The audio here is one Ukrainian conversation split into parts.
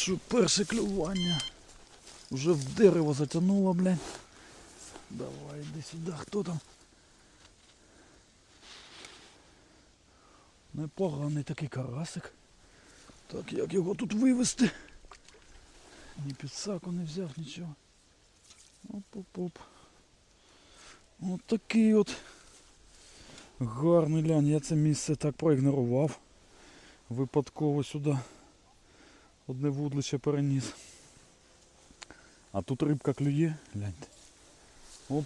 що перше клювання. Уже в дерево затягнуло, блядь. Давай, йди сюди, хто там? Непоганий такий карасик. Так, як його тут вивезти? Ні підсаку не взяв нічого. Оп-оп-оп. От такий от гарний лянь. Я це місце так проігнорував. Випадково сюди одне вудлище переніс. А тут рибка клює, гляньте. Оп,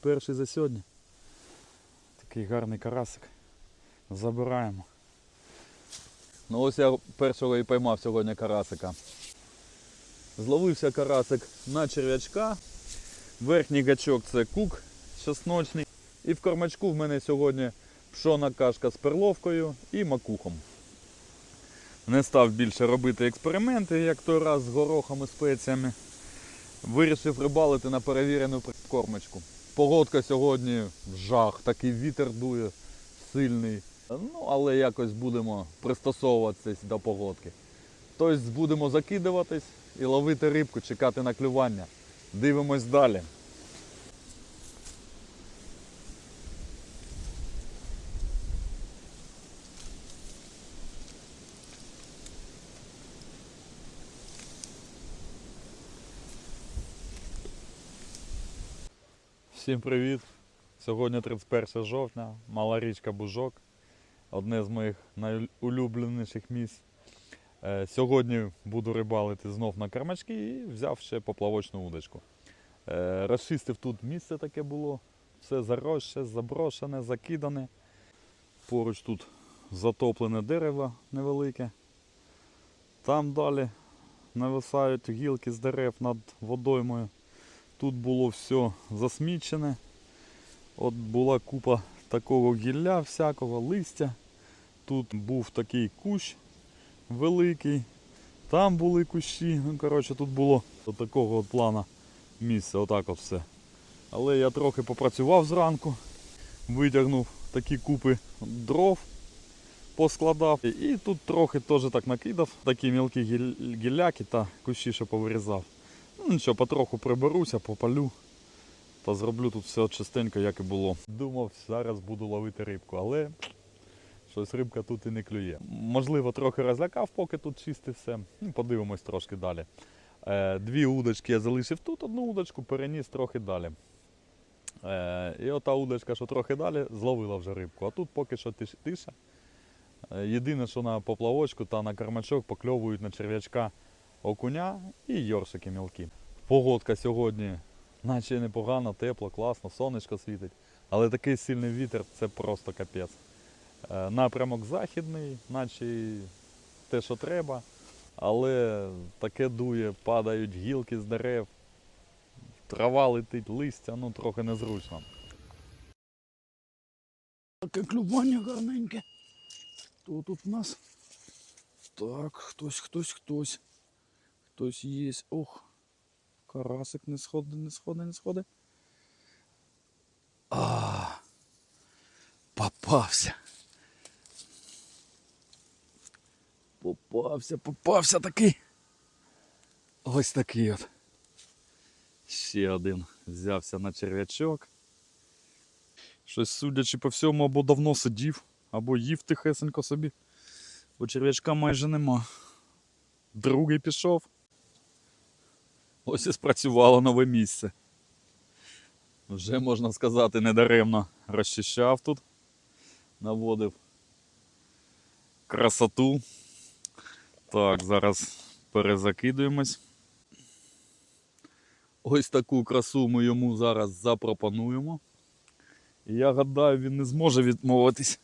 перший за сьогодні. Такий гарний карасик. Забираємо. Ну ось я першого і поймав сьогодні карасика. Зловився карасик на черв'ячка. Верхній гачок це кук чесночний. І в кормачку в мене сьогодні пшона кашка з перловкою і макухом. Не став більше робити експерименти, як той раз з горохом і спеціями. Вирішив рибалити на перевірену кормочку. Погодка сьогодні в жах, такий вітер дує сильний. Ну, але якось будемо пристосовуватись до погодки. Тобто будемо закидуватись і ловити рибку, чекати на клювання. Дивимось далі. Всім привіт! Сьогодні 31 жовтня, мала річка Бужок, одне з моїх найулюбленіших місць. Е, Сьогодні буду рибалити знов на кармачки і взяв ще поплавочну удочку. Е, Розчистив тут місце таке було, все заросше, заброшене, закидане. Поруч тут затоплене дерево невелике. Там далі нависають гілки з дерев над водоймою. Тут було все засмічене. От була купа такого гілля всякого, листя. Тут був такий кущ великий. Там були кущі. Ну, коротше, тут було до такого от плана місце, отак от все. Але я трохи попрацював зранку, витягнув такі купи дров, поскладав. І тут трохи теж так накидав, такі мілкі гілляки та кущі, що повирізав. Ну нічого, потроху приберуся, попалю та зроблю тут все чистенько, як і було. Думав, зараз буду ловити рибку, але щось рибка тут і не клює. Можливо, трохи розлякав, поки тут чисте все. Ну, подивимось трошки далі. Е, дві удочки я залишив тут, одну удочку переніс трохи далі. Е, і ота удочка, що трохи далі, зловила вже рибку. А тут поки що тиша. Е, єдине, що на поплавочку та на кармачок покльовують на черв'ячка окуня і йоршики мілкі. Погодка сьогодні, наче непогано, тепло, класно, сонечко світить. Але такий сильний вітер це просто капець. Е, Напрямок західний, наче те, що треба. Але таке дує, падають гілки з дерев, трава летить, листя, ну трохи незручно. Таке клювання гарненьке. Хто тут у нас? Так, хтось, хтось, хтось. Хтось є. Ох. Карасик не сходить, не сходить, не сходить. А, попався. Попався, попався такий. Ось такий от. Ще один взявся на черв'ячок. Щось, судячи по всьому, або давно сидів, або їв тихесенько собі. Бо черв'ячка майже нема. Другий пішов. Ось і спрацювало нове місце. Вже можна сказати, недаремно розчищав тут, наводив красоту. Так, зараз перезакидуємось. Ось таку красу ми йому зараз запропонуємо. І я гадаю, він не зможе відмовитись.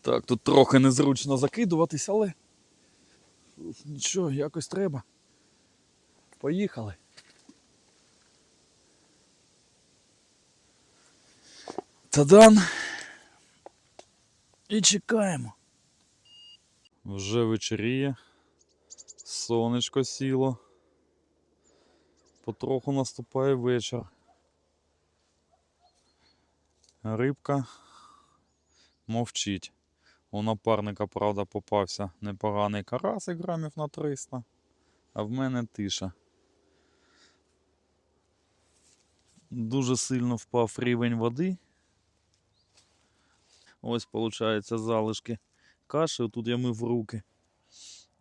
Так, тут трохи незручно закидуватись, але нічого, якось треба. Поїхали. Тадан. І чекаємо. Вже вечеріє. Сонечко сіло. Потроху наступає вечір. Рибка мовчить. У напарника, правда, попався непоганий карасик грамів на 300, а в мене тиша. Дуже сильно впав рівень води. Ось, виходить, залишки каші. Тут я мив руки.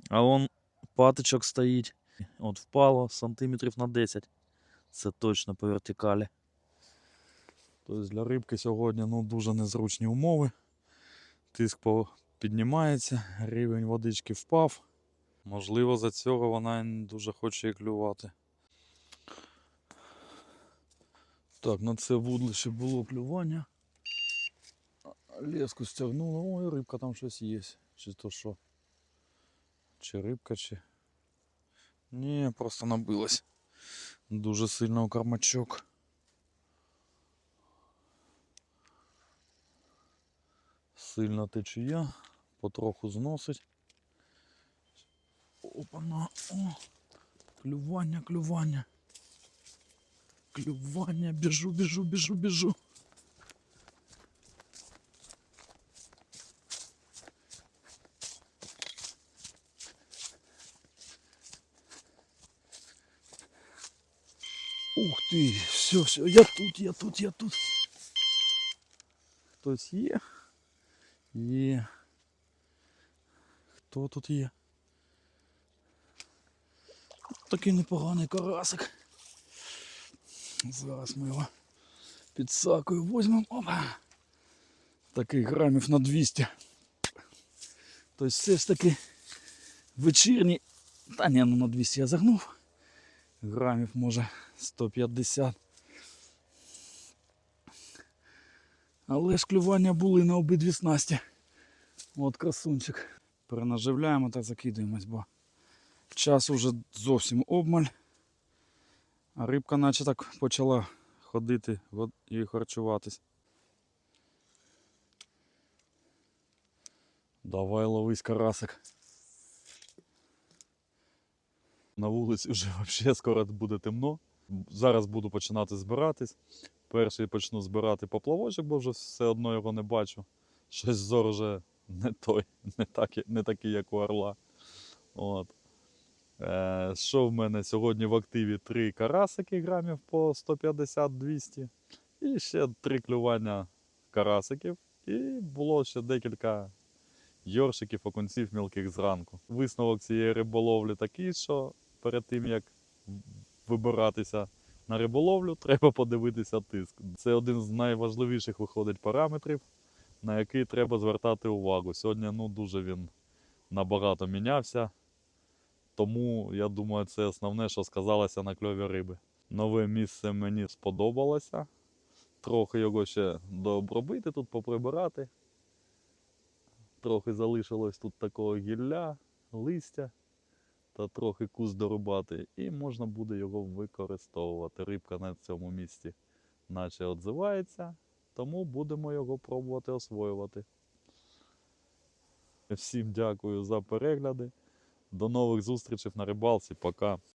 А он патичок стоїть. От впало сантиметрів на 10. Це точно по вертикалі. Тобто для рибки сьогодні ну, дуже незручні умови. Тиск піднімається, рівень водички впав. Можливо, за цього вона не дуже хоче і клювати. Так, на це вудлище було клювання. Леску стягнуло. Ой, рибка там щось є. Чи то що? Чи рибка, чи. Ні, просто набилась. Дуже сильно у кармачок. Сильна течія, потроху зносить. Опана. О, клювання, клювання. Клювання, біжу, біжу, біжу, біжу. Ух ти, все, все, я тут, я тут, я тут. Хтось є? Є. Хто тут є? Такий непоганий карасик. Зараз ми його під сакою візьмемо. Опа. Такий грамів на 200. Тобто все ж таки вечірній. Та ні, ну на 200 я загнув. Грамів може 150. Але ж були на обидві снасті. От красунчик. Перенаживляємо та закидуємось, бо час уже зовсім обмаль. А рибка наче так почала ходити і харчуватись. Давай ловись карасик. На вулиці вже взагалі скоро буде темно. Зараз буду починати збиратись. Перший почну збирати поплавочок, бо вже все одно його не бачу. Щось зор вже не той, не, так, не такий, як у орла. От. Е, що в мене сьогодні в активі? Три карасики грамів по 150-200. І ще три клювання карасиків. І було ще декілька йоршиків, окунців мілких зранку. Висновок цієї риболовлі такий, що перед тим як вибиратися на риболовлю, треба подивитися тиск. Це один з найважливіших виходить параметрів, на який треба звертати увагу. Сьогодні ну, дуже він набагато мінявся. Тому я думаю, це основне, що сказалося на кльові риби. Нове місце мені сподобалося. Трохи його ще дообробити, тут поприбирати. Трохи залишилось тут такого гілля, листя та трохи куст дорубати, і можна буде його використовувати. Рибка на цьому місці наче відзивається, тому будемо його пробувати освоювати. Всім дякую за перегляди. До нових зустрічей на рибалці. Пока.